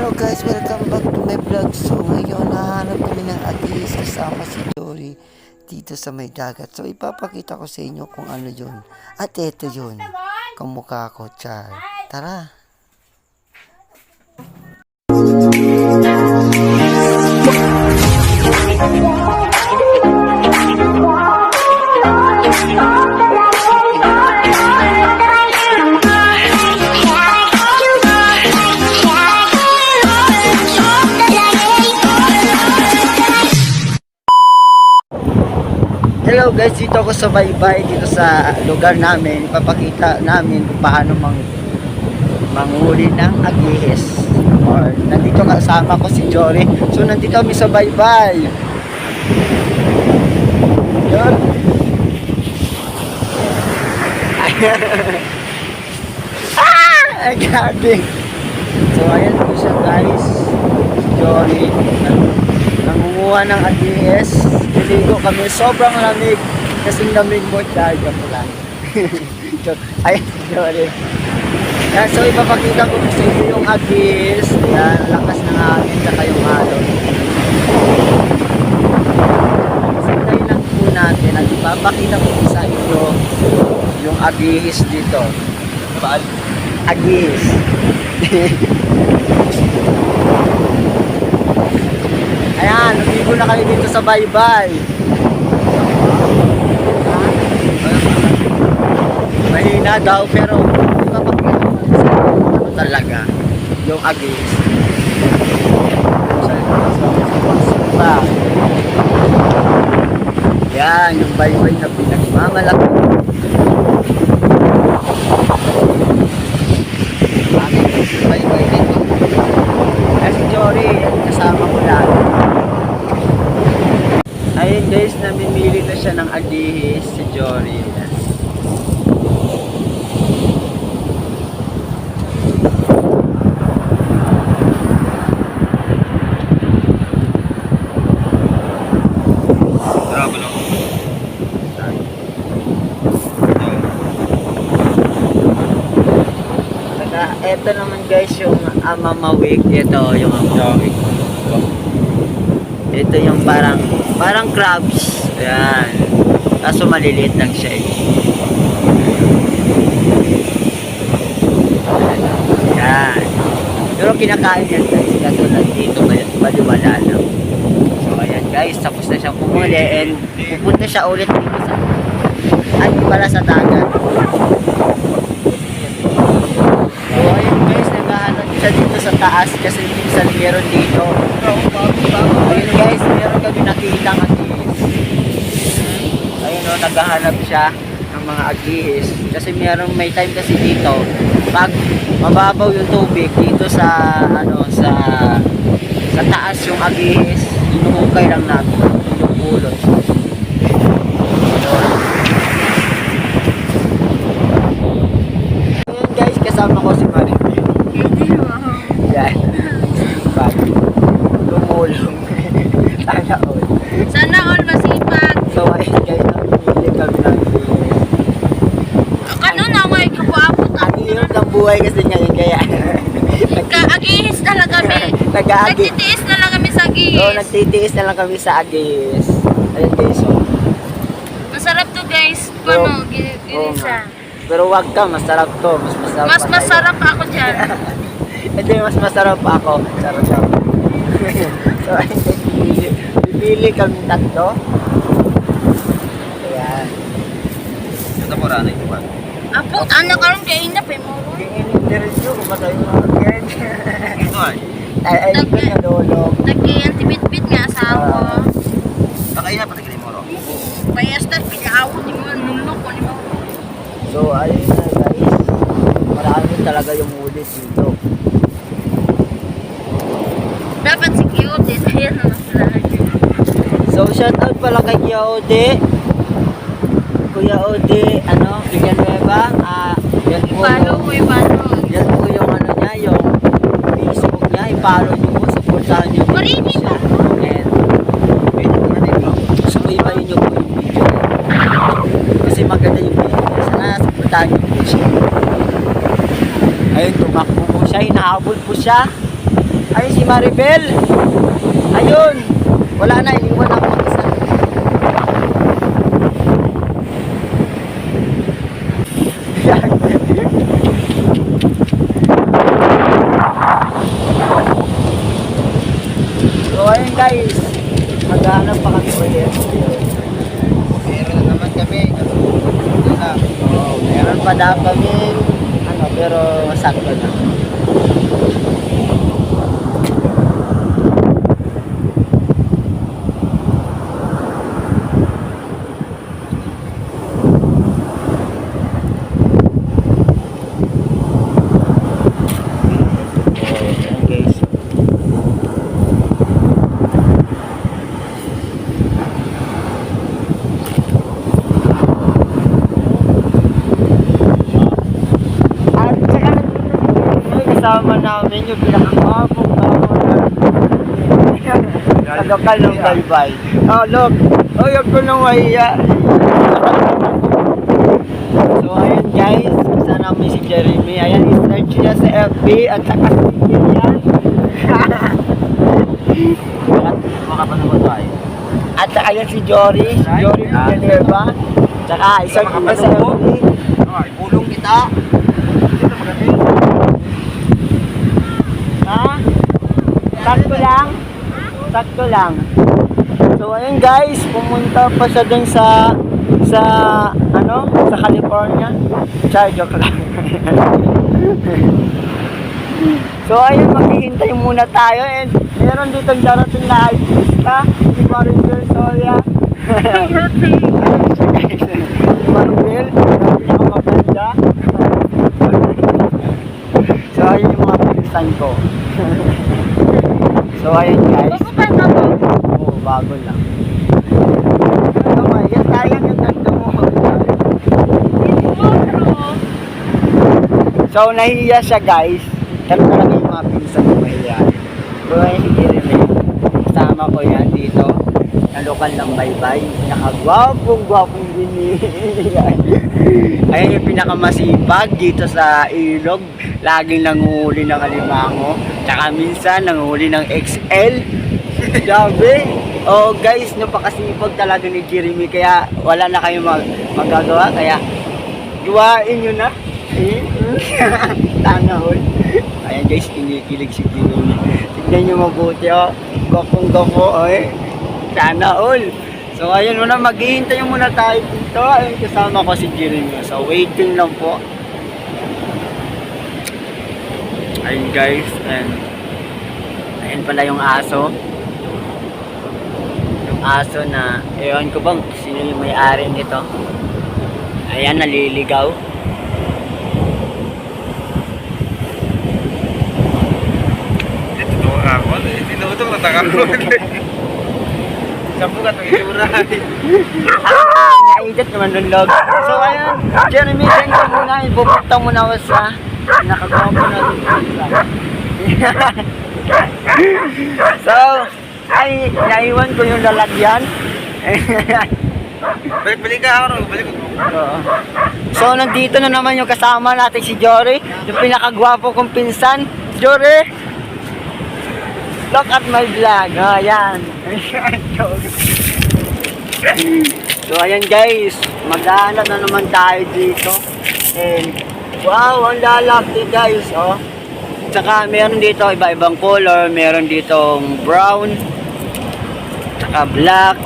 Hello guys, welcome back to my vlog. So ngayon, nahanap kami ng agis kasama si Jory dito sa may dagat. So ipapakita ko sa inyo kung ano yun. At eto yun, kamukha ko, Char. Tara! Hello dito ako sa baybay dito sa lugar namin. Ipapakita namin kung paano mang manghuli ng agihis. Or nandito kasama ko si Jory. So nandito kami sa baybay. Yun. ah! Ay, grabe. So ayan po siya guys. Si Jory. Nang- Nangunguha ng agihis. Niligo kami. Sobrang lamig. Kasing lamig mo. Ako lang. Joke. Ay, Jory. Yan, so ipapakita ko sa inyo yung agis. Yan, lakas ng hangin tsaka yung alon. Sintay lang po natin at ipapakita ko sa inyo yung agis dito. Paal? Agis. Ayan, nandito na kami dito sa baybay. Mahina daw pero ano talaga yung agis. Yan, yung baybay na pinagmamalaki. Baybay dito. Kaya si Jory, kasama ko lang. Ayun guys, namimili na siya ng agihis si Jory. Yan. Grabe no. Eto naman guys yung amamawik. Ito yung amamawik. Ito yung parang, parang crabs. Ayan. Kaso maliliit lang siya eh. Ayan. Pero kinakain yan guys. Katulad dito ngayon, baliwala lang. So ayan guys, tapos na siyang pumuli and pupunta siya ulit dito sa ay pala sa dagat. So ayun guys, naghahanap siya dito sa taas kasi minsan meron dito. Ayun guys, meron kami nakita ng agihis. Ayun o, naghahanap siya ng mga agihis. Kasi meron may time kasi dito, pag mababaw yung tubig dito sa ano sa sa taas yung agihis, inuhukay lang natin, pinupulot. Ayun guys, kasama ko si Maribel. Yan. Pag tumulong. Sana all. Sana all masipag. So ayun guys, namimili kami ng agihis. Ano na may kabuabot Ang hirap ng buhay kasi ngayon kaya Kaagihis na lang kami. nag-agi. Nagtitiis na lang kami sa So, agihis. nagtitiis na lang kami sa agihis. Ayun guys, so. Masarap to guys. Oo. Ano, gi- Oo ginisa. Pero wag ka, masarap to. Mas masarap Mas pa masarap ako dyan. Hindi, mas masarap pa ako. Sarap siya. so, ayun guys, pipili, pipili kami tatlo. Ayan. Ito po rana ito ba? Apo, anak karon kay inap eh mo. Kini-interview ko pa tayo mga kyan. Ito ay. Ay, ay, ito na lolo. Nagkiyan tibit-bit nga asawa. Nakaina pa tigilin mo ro. Payastar, pinaawo ni mo, nunok ko ni mo. So, ayun na guys. Marami talaga yung ulit dito. Dapat si eh. Ayan na sila. So, shout out pala kay Kuya Ode. Kuya Ode, ano, Villanueva. Ah, yan po. Follow mo, follow. Yan po yung ano niya, yung Niyo po, supportahan niyo po Marami siya. And, Wait, ano na ito? subaybayin niyo po yung video. Kasi maganda yung video. Sana supportahan niyo po siya. Ayun, tumakbo po siya. Hinahabol po siya. Ayun si Maribel. Ayun. Wala na, iniwan ako isa. so ayun guys, maghanap pa kami ulit. Meron na naman kami. Ito na. Oh, meron pa daw kami, ano, pero sakto na. Oh, guys. At saka, kasama namin yung pinakamapong sa lokal ng baybay. Oh, look. Oh, yung ko nang wahiya. So, ayun guys. Kasama namin si Jeremy. Ayan, i-search niya sa FB at saka sa yan. Baka pa naman tayo. At saka yan si Jory. Si Jory Villanueva. Tsaka, i-search niya sa FB. Ay, pulong kita. Dito magaling. Ha? Sakto lang? Sakto lang. So ayun guys, pumunta pa siya dun sa sa ano, sa California. Char, joke lang. so ayun, maghihintay muna tayo and meron dito darating na artista, si Maribel Soria. si Maribel, pinakamaganda. so ayun yung mga pinsan ko. So ayun guys. Oo, bago lang. Ano ba? Yan tayo yung ganda mo. So nahiya siya guys. Pero talaga yung mga pinsan ko mahiya. Pero ayun si Jeremy. Kasama ko yan dito. Na lokal ng baybay. Nakagwapong gwapong binilihan. Ayan yung pinakamasipag dito sa ilog. Laging nanguhuli ng alimango. Tsaka minsan nanguhuli ng XL. Grabe. Oh guys, napakasipag talaga ni Jeremy kaya wala na kayong mag magagawa kaya gawain nyo na. Eh? Sana all. Ayan guys, kinikilig si Jeremy. Tignan nyo mabuti oh. Gokong goko eh. Sana. So ayun muna, maghihintay muna tayo dito. Ayun kasama ko si Jeremy. So waiting lang po. Ayun guys, and ayun pala yung aso. Yung aso na, ewan ko bang sino yung may-ari nito. Ayan, naliligaw. Ito ako. Tinutok na takaro. Sampu ka itong itsura. Ah! Naingat naman ng log. So ayun, Jeremy, thank you muna. Ipupunta mo na ako sa nakagawa na So, ay, naiwan ko yung lalagyan. Balik-balik ka ako. Balik ko. Oo. So, nandito na naman yung kasama natin si Jory, yung pinakagwapo kong pinsan. Jory! Look at my vlog. Oh, ayan. so, ayan guys. Maghahanap na naman tayo dito. And, wow, ang lalaki guys. Oh. Tsaka, meron dito iba-ibang color. Meron ditong brown. Tsaka black.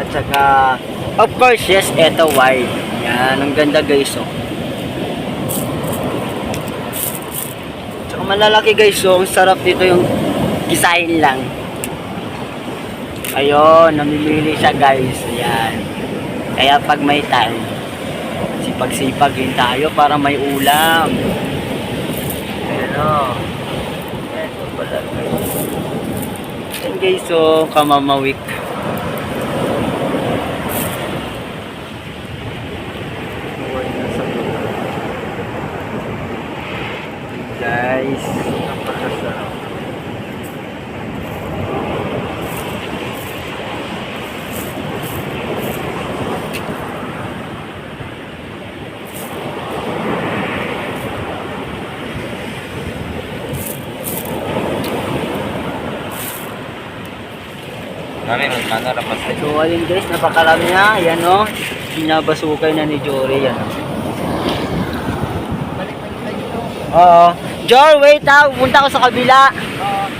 At saka, of course, yes, eto white. Yan, ang ganda guys, oh. Tsaka malalaki guys, oh. Ang sarap dito yung design lang. Ayun, namimili siya guys. Ayan. Kaya pag may time, sipag-sipag din tayo para may ulam. Ayan, oh. Eto pala guys. Ayan guys, oh, kamamawik. Guys, Mami, rapat sa So ayun guys, napakarami na. Ayan o. Binabasukay na ni Jory. Yan o. Oo. Jor, wait ha. Pupunta ako sa kabila.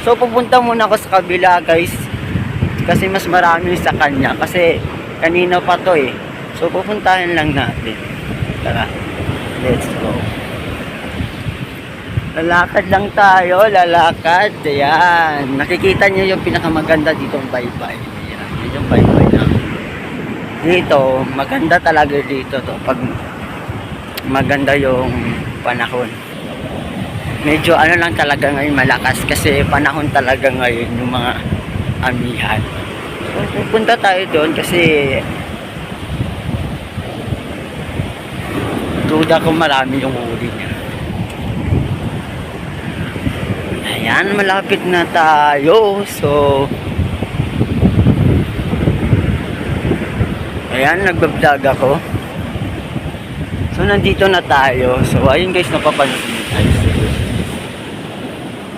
So pupunta muna ako sa kabila guys. Kasi mas marami sa kanya. Kasi kanina pa to eh. So pupuntahan lang natin. Tara. Let's go. Lalakad lang tayo, lalakad. Ayan. Nakikita niyo yung pinakamaganda dito ang baybay. Ayan. Yun yung baybay na. Dito, maganda talaga dito to. Pag maganda yung panahon. Medyo ano lang talaga ngayon malakas kasi panahon talaga ngayon yung mga amihan. So, pupunta tayo doon kasi duda ko marami yung uli niya. Ayan, malapit na tayo. So, ayan, nagbablog ako. So, nandito na tayo. So, ayun guys, napapansin. Ay,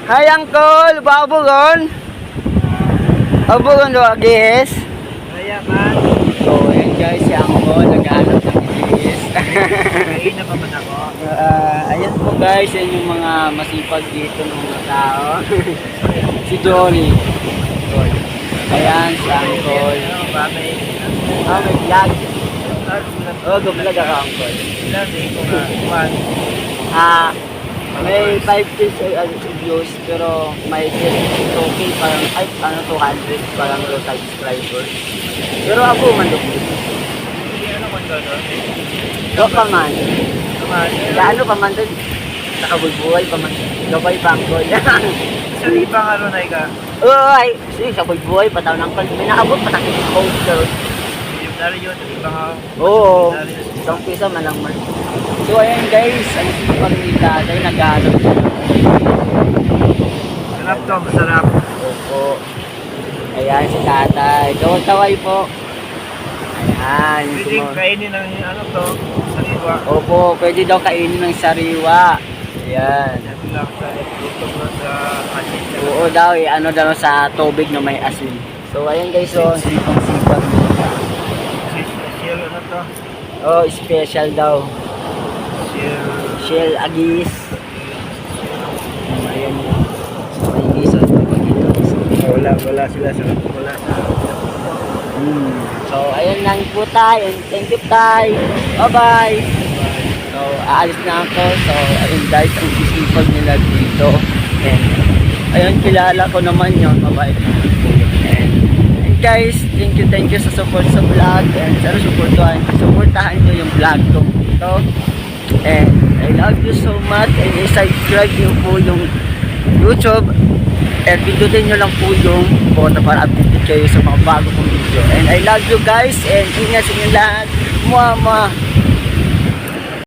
Hi, Uncle! Babugon! Babugon do, agis? Kaya man, So, ayan guys, si Uncle, naghahanap ng kain na pa ako. Ah, ayan po guys, yan yung mga masipag dito ng mga tao. si Johnny. Ayan, si may... Ah, may vlog. Oh, gumlag ako, man. Ah, may 5k sa uh, views, pero may 2k parang, ay, ano, 200 parang low subscribers. Pero ako man doon. Ano man doon, no? Do pa man. Naman, Gaano pa man doon? Nakabulbuhay pa man. Gabay pa sa ibang ano na ika, Oo, ay, sige, sabay buhay pa daw ng kal. May naabot pa poster. yung nari yun, sa ibang ako. Oo, isang pisa man lang man. So, ayan guys, ang sipag ni tatay, nag-aaral siya. Sarap to, masarap. Opo. Ayan si tatay. Tawag-taway po. Ayan. Pwede kainin ng ano to, sariwa. Opo, pwede daw kainin ng sariwa. Ayan. Sa sa. Oo daw, eh, ano daw sa tubig na may asin. So, ayan guys, so, ang sipag-sipag. Shell ano to? Oh, special daw. Shell. Shell agis. Ayan. So, may giso. Wala, wala sila sa So, ayan lang po tayo. Thank you, Tay. Bye-bye. So, aalis na ako. So, ayun guys, ang sisipag nila dito. And, ayun, kilala ko naman yun. Mabait. And, and guys, thank you, thank you sa support sa vlog. And sana supportahan, supportahan nyo yung vlog ko dito. And, I love you so much. And i-subscribe nyo po yung YouTube. And pindutin nyo lang po yung bota para updated kayo sa mga bago kong video. And I love you guys. And ingat sa inyo lahat. Mwah, mwah.